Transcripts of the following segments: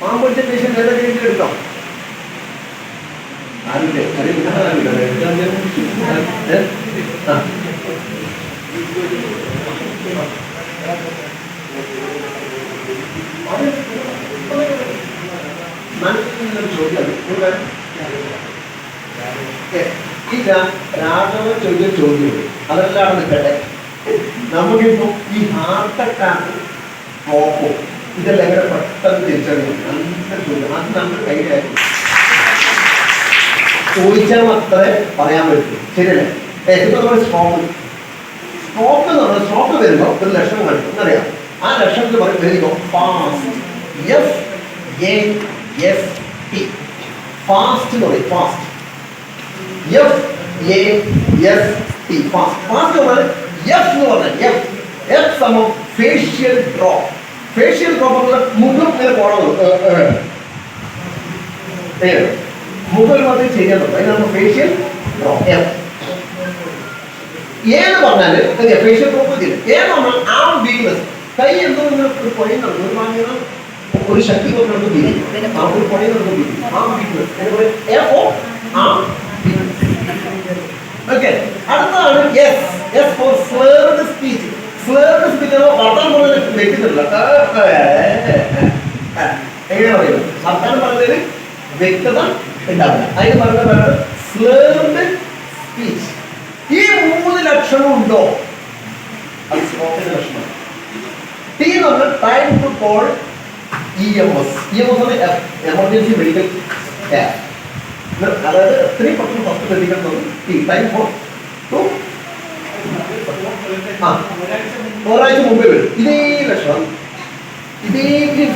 പാമ്പൊടിച്ച patient ഏതൊക്കെ എടുക്കാം? ആരില്ലേ അറിയില്ല ആരില്ല ഏ? ആ. മനസ്സിലൊരു ചോദ്യം ഒരു കാര്യം. ഏ, ഈ രാഘവൻ ചോദിച്ച ചോദ്യം അതെല്ലാം നിൽക്കട്ടെ നമുക്കിപ്പോ ഈ ഹാർട്ട് അറ്റാക്ക് സ്ട്രോക്കും ഇതെല്ലാം എങ്ങനെ പെട്ടെന്ന് തിരിച്ചറിയും നല്ല ചോദ്യം അത് നമ്മൾ കൈകാര്യം ചോദിച്ചാൽ മാത്രമേ പറയാൻ പറ്റൂ ശരിയല്ലേ ഏറ്റവും നമ്മൾ സ്ട്രോക്ക് സ്ട്രോക്ക് എന്ന് പറഞ്ഞാൽ സ്ട്രോക്ക് വരുമ്പോൾ ഒരു ലക്ഷണം കാണിക്കും. എന്നറിയാം ആ ലക്ഷണത്തിൽ പറയും വരുമ്പോൾ fast F A F T fast എന്ന് fast F A S T fast fast എന്ന് പറഞ്ഞാൽ എഫ് എന്ന് പറഞ്ഞാൽ എഫ് എഫ് സമം ഫേഷ്യൽ ഡ്രോപ്പ് ഫേഷ്യൽ പറഞ്ഞാൽ മുഖം ഇങ്ങനെ പോകണം മുഖം മാത്രമേ ചെയ്യാനുള്ളൂ അതിനാണ് ഫേഷ്യൽ എഫ് ഏന്ന് പറഞ്ഞാൽ ഫേഷ്യൽ പ്രോബ്ലം ചെയ്യില്ല ഏന്ന് പറഞ്ഞാൽ ആ വീക്ക്നെസ് കൈ എന്തോ ഇങ്ങനെ ഒരു പൊഴിയുന്നുണ്ട് ഒരു ഒരു ശക്തി കൊണ്ടുകൊണ്ട് വീഴും. ആ ഒരു പൊഴിയുന്നുണ്ട് വീഴും. ആ വീക്ക്നെസ് എഫ് ഓ ആ ഓക്കെ അടുത്താണ് S S for slurred speech slurred speech വർത്തമാനം വെക്കുന്നില്ല എങ്ങനെ പറയുന്നത് വർത്തമാനം പറഞ്ഞതിൽ വ്യക്തത ഉണ്ടാവില്ല. അതിന് സ്പീച്ച് ഈ മൂന്ന് ലക്ഷണം ഉണ്ടോ? അത് സ്ട്രോക്കിന്റെ ലക്ഷണമാണ്. T to call E M S emergency medical care അതായത് എത്രയും പെട്ടെന്ന് ഫസ്റ്റ് എത്തിക്കണം ടി ടൈം ഫോർ ടു ഒരാഴ്ച മുമ്പേ വരും. ഇതേ ലക്ഷണം. ഇതേ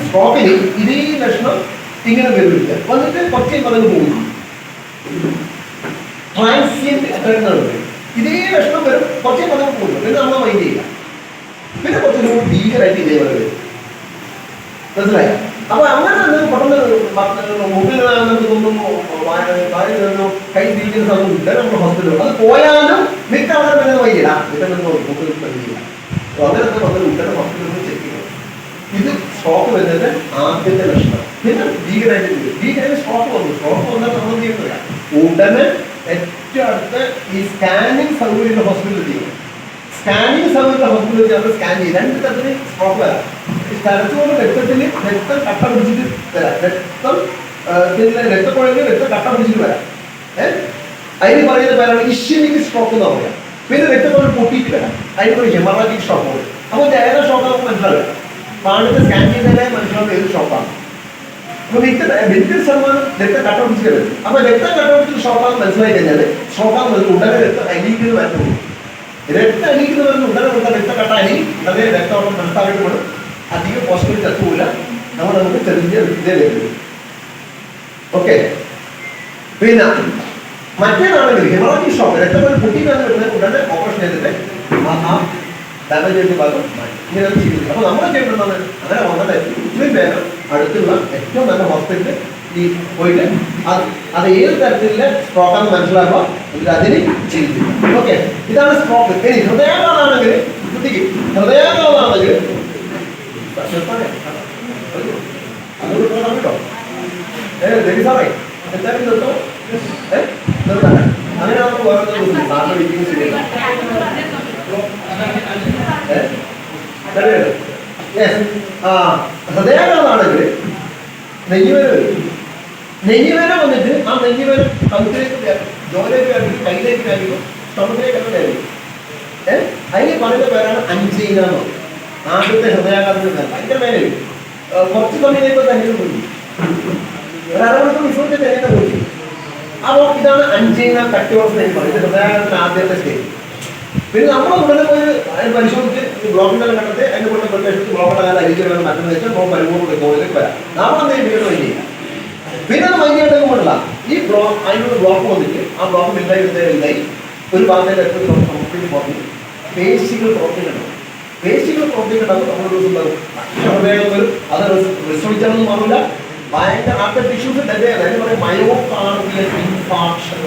സ്ട്രോക്കിന് ഇതേ ലക്ഷണം ഇങ്ങനെ വരുന്നില്ല. വന്നിട്ട് കുറച്ച് പറഞ്ഞു പോകും ട്രാൻസിയന്റ് ഇതേ. ലക്ഷണം വരും കുറച്ച് പറഞ്ഞു പോകുന്നു പിന്നെ നമ്മൾ മൈൻഡ് ചെയ്യില്ല. പിന്നെ കുറച്ച് ഭീകരമായിട്ട് ഇതേ വരും. മനസ്സിലായോ? അപ്പൊ അങ്ങനെ തന്നെ പെട്ടെന്ന് മുമ്പിൽ തോന്നുന്നു വായ നിന്നു കൈ തിരിക്കുന്ന സമയം നമ്മൾ ഹോസ്പിറ്റലിൽ അത് പോയാലും മിക്ക ആൾക്കാർ വൈകില്ല മിക്ക മുമ്പിൽ വൈകില്ല അപ്പൊ അങ്ങനെ തന്നെ വന്ന് ഉടനെ ചെക്ക് ഇത് സ്ട്രോക്ക് വരുന്നത് ആദ്യത്തെ ലക്ഷണം. പിന്നെ ഭീകരമായിട്ട് വരും ഭീകരമായിട്ട് സ്ട്രോക്ക് വന്നു. സ്ട്രോക്ക് വന്നാൽ നമ്മൾ ചെയ്യുന്നില്ല ഉടനെ ഏറ്റവും അടുത്ത ഈ സ്കാനിങ് സൗകര്യമുള്ള ഹോസ്പിറ്റലിൽ ചെയ്യണം സ്കാനിങ് സൗകര്യമുള്ള ഹോസ്പിറ്റലിൽ നമ്മൾ സ്കാൻ ചെയ്യും. രണ്ട് തരത്തിൽ സ്ട്രോക്ക് വരാം. തലച്ചോറ് രക്തത്തിൽ രക്തം കട്ട പിടിച്ചിട്ട് തരാം രക്തം പിന്നെ രക്തക്കുഴലിൽ രക്തം കട്ട പിടിച്ചിട്ട് വരാം. ഏഹ് അതിന് പറയുന്ന പേരാണ് ഇഷ്യമിക് സ്ട്രോക്ക് എന്ന് പറയാം പിന്നെ രക്തക്കുഴൽ പൊട്ടിയിട്ട് വരാം അതിന് പറയും ഹെമറാജിക് പറയും അപ്പോൾ ഏതാ ഷോക്ക് നമുക്ക് മനസ്സിലാവില്ല പാണ്ടിന്റെ സ്കാൻ ചെയ്താലേ മനസ്സിലാവുന്ന ഏത് ഷോക്കാണ് അപ്പോൾ മിക്ക മിക്ക ശതമാനം രക്തം കട്ട പിടിച്ച് വരും. അപ്പോൾ രക്തം കട്ട പിടിച്ച് ഷോക്കാന്ന് മനസ്സിലായി കഴിഞ്ഞാൽ മനസ്സിൽ ഉടനെ രക്തം അലിയിക്കുന്ന വരുന്നു രക്തം അലിയിക്കുന്ന വരുന്ന ഉടനെ കൊടുത്ത രക്തം കട്ട ഉടനെ രക്തം വേണം അധികം ഹോസ്പിറ്റൽ ചത്തുപോല നമ്മൾ നമുക്ക് ചെറിയ ലഭിക്കും ഓക്കെ പിന്നെ മറ്റേതാണെങ്കിൽ ഹെമറാജിക് ഷോക്ക് രക്തം പൊട്ടിക്കാന്ന് ഉടനെ ഓപ്പറേഷൻ ചെയ്തിട്ട് ആ- ഡാമേജ് ഭാഗം. ഇങ്ങനെ അത് അപ്പോൾ അപ്പൊ നമ്മൾ ചെയ്യേണ്ടതാണ് അങ്ങനെ വന്നിട്ട് ഇത്രയും വേഗം അടുത്തുള്ള ഏറ്റവും നല്ല ഹോസ്പിറ്റലിൽ ഈ പോയിട്ട് അത് അത് ഏത് തരത്തിലുള്ള സ്ട്രോക്കാന്ന് മനസ്സിലാക്കുക. എന്നിട്ട് അതിന് ചികിത്സിക്കുക ഓക്കെ ഇതാണ് സ്ട്രോക്ക് ഇനി ഹൃദയാഘാതാണെങ്കിൽ ശ്രദ്ധിക്കും ഹൃദയാഘാതാണെങ്കിൽ അതുകൊണ്ട് കേട്ടോ. ഏ സാറേ എന്തായാലും നിർത്തോ അങ്ങനെ നമുക്ക് വേറെ സാറിന് മീറ്റിംഗ് ശരിയല്ല ആ ഹൃദയാഘാതാണെങ്കിൽ നെയ്യുവേന നെയ്യുവേന വന്നിട്ട് ആ നെയ്യുവേന കഴുത്തിലേക്ക് ജോലിലേക്ക് വ്യാപിക്കും കയ്യിലേക്ക് വ്യാപിക്കും സ്റ്റൊമക്കിലേക്ക് ഒക്കെ വ്യാപിക്കും ഏ അതിന് പറയുന്ന പേരാണ് അഞ്ചീന എന്ന് പറയും ആദ്യത്തെ ഹൃദയാഘാതത്തിന് ഭയങ്കര വേന കുറച്ച് സമയത്തേക്ക് തന്നെ പോയി ഒരു അരമണിക്കൂർ വിശ്വസിച്ച് തന്നെ പോയി അപ്പോൾ ഇതാണ് അഞ്ചീന കട്ടിയോസ് എന്ന് പറയുന്നത് ഹൃദയാഘാതത്തിന്റെ ആദ്യത്തെ സ്റ്റേജ് പിന്നെ നമ്മൾ ഉടനെ പോയി അതിന് പരിശോധിച്ച് ഈ ബ്ലോക്കിന്റെ കണ്ടെത്തി അതിന്റെ കൂടെ പ്രത്യേകിച്ച് ബ്ലോക്കിന്റെ കാലം അരിക്കണം മറ്റൊന്ന് വെച്ചാൽ നമ്മൾ പരിപൂർണ ഗോളിലേക്ക് വരാം. നമ്മളെന്ത് വീണ്ടും ചെയ്യാം. പിന്നെ മഞ്ഞിട്ടൊക്കെ കൊണ്ടല്ല ഈ ബ്ലോക്ക് അതിനൊരു ബ്ലോക്ക് വന്നിട്ട് ആ ബ്ലോക്ക് മില്ലായി വലുതായി വലുതായി ഒരു ഭാഗത്തേക്ക് എത്ര കംപ്ലീറ്റ് പുറത്ത് പേശികൾ പ്രവർത്തിക്കണം പേശികൾ പ്രവർത്തിക്കണം നമ്മുടെ ദിവസം ഉണ്ടാവും ഹൃദയം വരും. അത് വിശ്രമിച്ചാലൊന്നും മാറില്ല ഭയങ്കര ആദ്യത്തെ ടിഷ്യൂസ് ഡെഡ് അതിന് പറയും മയോകാർഡിയൽ ഇൻഫാക്ഷൻ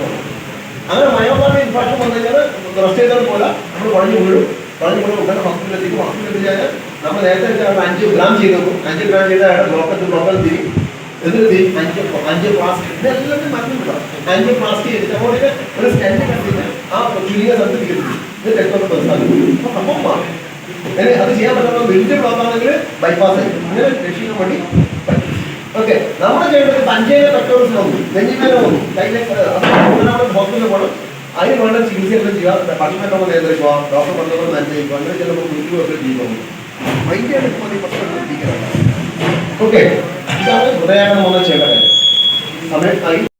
അങ്ങനെ മയോകാർഡിയൽ ഇൻഫാക്ഷൻ വന്നു കഴിഞ്ഞാൽ റെസ്റ്റ് ചെയ്തത് പോലെ നമ്മൾ കുഴഞ്ഞു വീഴും. പറഞ്ഞ് വീഴും ഉടനെ ഹോസ്പിറ്റലിൽ എത്തിക്കും ഹോസ്പിറ്റലിൽ എത്തിച്ചാൽ നമ്മൾ നേരത്തെ വെച്ചാൽ അഞ്ച് ഗ്രാം ചെയ്തു അഞ്ച് ഗ്രാം ചെയ്ത ബ്ലോക്കത്ത് ബ്ലോക്കൽ തിരി. എന്നിട്ട് അഞ്ച് അഞ്ച് പ്ലാസ്റ്റിക് ഇതെല്ലാം മരുന്നുണ്ടോ അഞ്ച് പ്ലാസ്റ്റിക് ചെയ്തിട്ട് അങ്ങോട്ട് ഒരു സ്റ്റെൻഡ് കണ്ടിട്ട് ആ ചുരുങ്ങിയ സ്ഥലത്ത് ഇത് രക്തം പ്രസാദിക്കും അപ്പൊ സംഭവം മാറും. അത് ചെയ്യാൻ പറ്റുന്ന വലിയ ബ്ലോക്ക് ആണെങ്കിൽ ബൈപ്പാസ് ആയിരിക്കും. അങ്ങനെ രക്ഷിക്കാൻ വേണ്ടി പറ്റും. ഓക്കെ നമ്മൾ ചെയ്യേണ്ടത് പഞ്ചേര പെട്രോൾസ് വന്നു. നെഞ്ഞിമേലെ വന്നു കയ്യിലേക്ക് ഹോസ്പിറ്റലിൽ പോകണം. അതിന് വേണ്ട ചികിത്സയെല്ലാം ചെയ്യുക. ഭക്ഷണമൊക്കെ നിയന്ത്രിക്കുക ഡോക്ടർ പറഞ്ഞപ്പോൾ നന്ദിക്കുക അങ്ങനെ ചിലപ്പോൾ കുടിക്കുകയൊക്കെ ചെയ്യുന്നു വൈദ്യാണ് ഇപ്പോൾ ഈ പ്രശ്നം എത്തിക്കുന്നത് ഓക്കെ ഇതാണ് ഹൃദയാണെന്ന് ചെയ്യേണ്ട കാര്യം